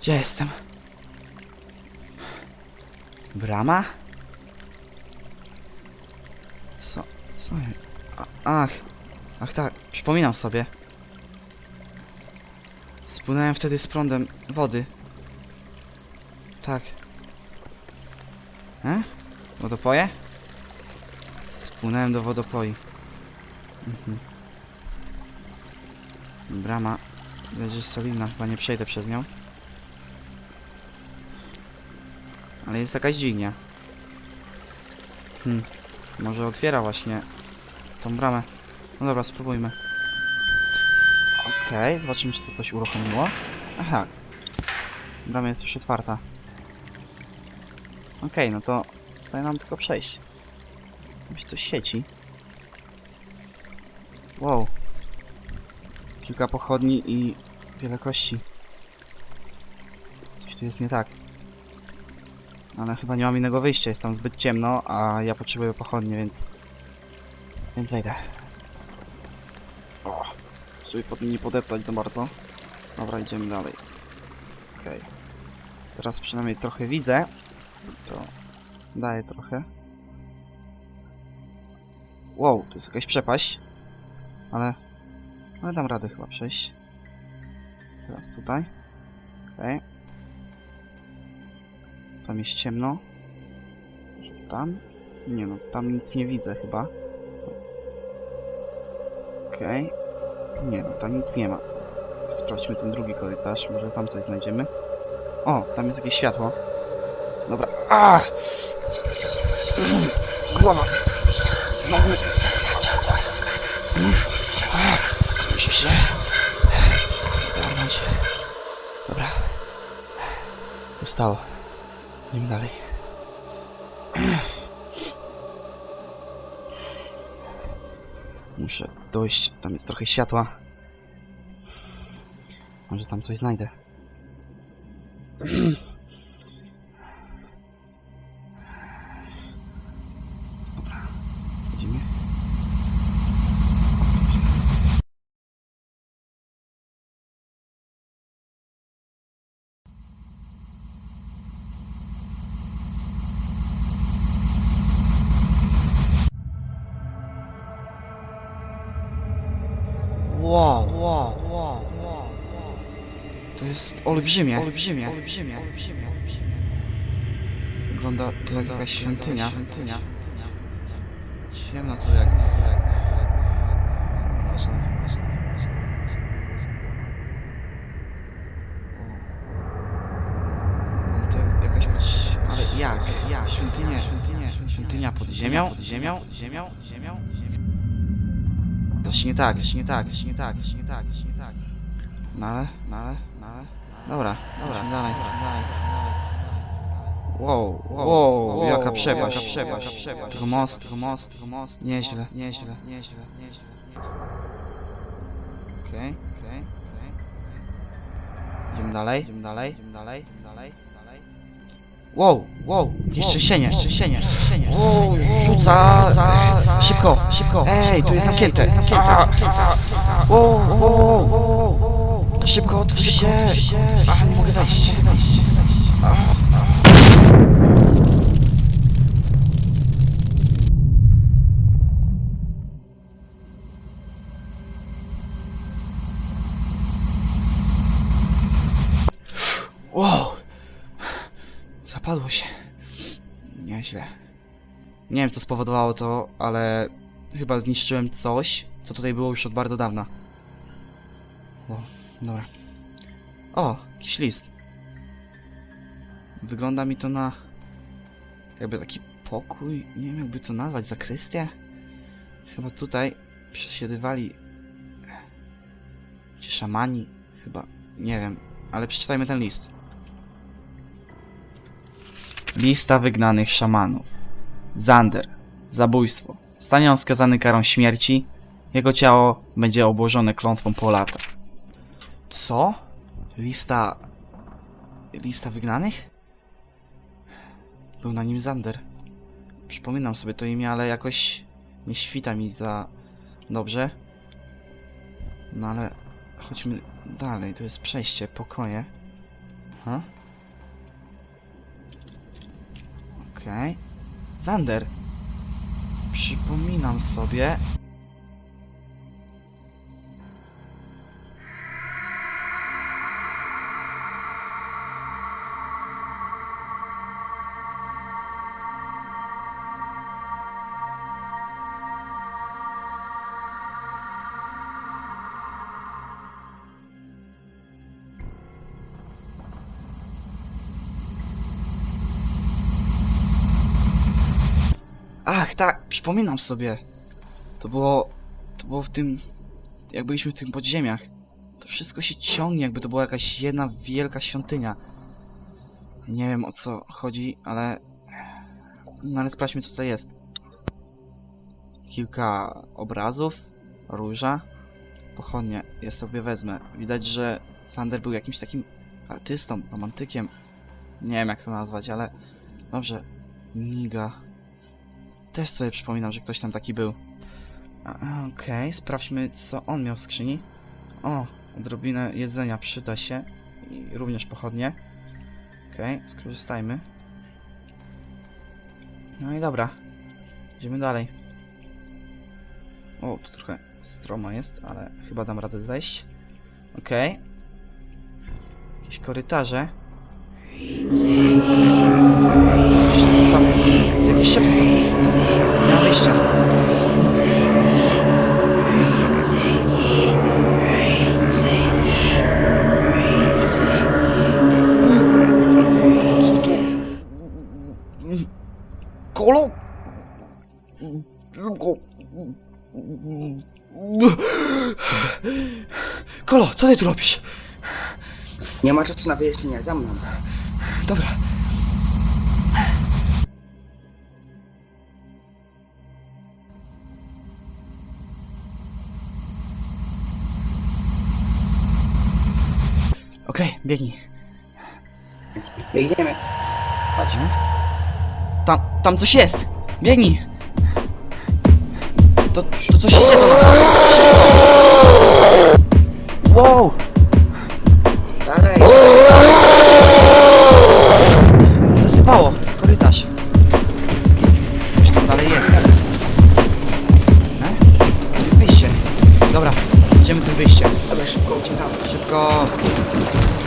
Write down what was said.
Gdzie jestem? Brama? Co? Co? ach. Ach tak, przypominam sobie. Spłynąłem wtedy z prądem wody. Tak. E? Wodopoje? Spłynąłem do wodopoi. Mhm. Brama leży solidna, chyba nie przejdę przez nią. Ale jest jakaś dźwignia. Hmm. Może otwiera właśnie tą bramę. No dobra, spróbujmy. Okej, zobaczymy czy to coś uruchomiło. Aha. Brama jest już otwarta. Okej, no to zostaje nam tylko przejść. Coś sieci. Wow. Kilka pochodni i wiele kości. Coś tu jest nie tak. Ale chyba nie mam innego wyjścia, jest tam zbyt ciemno, a ja potrzebuję pochodnie, więc... Więc zejdę. O, żeby pod nie podeptać za bardzo. Dobra, idziemy dalej. Okej. Teraz przynajmniej trochę widzę. To daje trochę. Wow, tu jest jakaś przepaść. Ale... Ale dam radę chyba przejść. Teraz tutaj. Okej. Tam jest ciemno. Może tam? Nie no, tam nic nie widzę chyba. Okej. Nie no, tam nic nie ma. Sprawdźmy ten drugi korytarz, może tam coś znajdziemy. O, tam jest jakieś światło. Dobra. A! Głowa! Znowu! Muszę się... ogarnąć. Dobra. Ustało. Idziemy dalej. Muszę dojść. Tam jest trochę światła. Może tam coś znajdę. Wow, wow, wow, wow. To jest olbrzymie. Olbrzymie. Olbrzymie. Olbrzymie. Wygląda to jak jakaś świątynia. świątynia. Ciemno jak... To jakaś... Ale jak? Jak? Świątynia, świątynia, świątynia pod ziemią, pod ziemią, ziemią, ziemią, ziemią. Coś nie tak, coś nie tak, coś nie tak, coś nie tak, coś nie tak. No ale, no ale, no ale. Dobra, dobra, dalej, dalej. Wow, wow, jaka przepaść, jaka przepaść, jaka przepaść. Tego most, tego most, tego most. Nieźle, nieźle, nieźle, nieźle. Okej, okej, okej. Idziemy dalej, idziemy dalej, idziemy dalej, idziemy dalej, dalej. Wow, wow, jakieś trzęsienie, trzęsienie, trzęsienie. Wow, rzuca, za, szybko, szybko. Ej, tu jest zamknięte, zamknięte. Wow, wow, wow, wow. Szybko, otwórz się. A, nie mogę wejść. Wow. Zapadło się. Nieźle. Nie wiem co spowodowało to, ale chyba zniszczyłem coś, co tutaj było już od bardzo dawna. O, dobra. O, jakiś list. Wygląda mi to na jakby taki pokój, nie wiem jakby to nazwać, zakrystię? Chyba tutaj przesiedywali ci szamani, chyba, nie wiem, ale przeczytajmy ten list. Lista wygnanych szamanów. Zander. Zabójstwo. Stanie on skazany karą śmierci. Jego ciało będzie obłożone klątwą po lata. Co? Lista... Lista wygnanych? Był na nim Zander. Przypominam sobie to imię, ale jakoś nie świta mi za dobrze. No ale chodźmy dalej. Tu jest przejście, pokoje. Ha? Okej. Zander. Przypominam sobie. Ach, tak, przypominam sobie. To było. To było w tym. Jak byliśmy w tych podziemiach. To wszystko się ciągnie, jakby to była jakaś jedna wielka świątynia. Nie wiem o co chodzi, ale. No ale sprawdźmy, co tutaj jest. Kilka obrazów, róża, pochodnie. Ja sobie wezmę. Widać, że Sander był jakimś takim artystą, romantykiem. Nie wiem, jak to nazwać, ale. Dobrze. Niga. Też sobie przypominam, że ktoś tam taki był. Okej, sprawdźmy co on miał w skrzyni. O, odrobinę jedzenia przyda się. I również pochodnie. Okej, skorzystajmy. No i dobra. Idziemy dalej. O, tu trochę stroma jest, ale chyba dam radę zejść. Okej. Jakieś korytarze. Coś tam, jakieś szepty tu? Kolo? Kolo, co ty tu robisz? Nie ma czasu na wyjaśnienia, za mną. Dobra. Okej, biegnij. Biegniemy. Chodź. Tam, tam coś jest! Biegnij! To, to coś się dzieje. Wow! 他们是攻击大幅提高。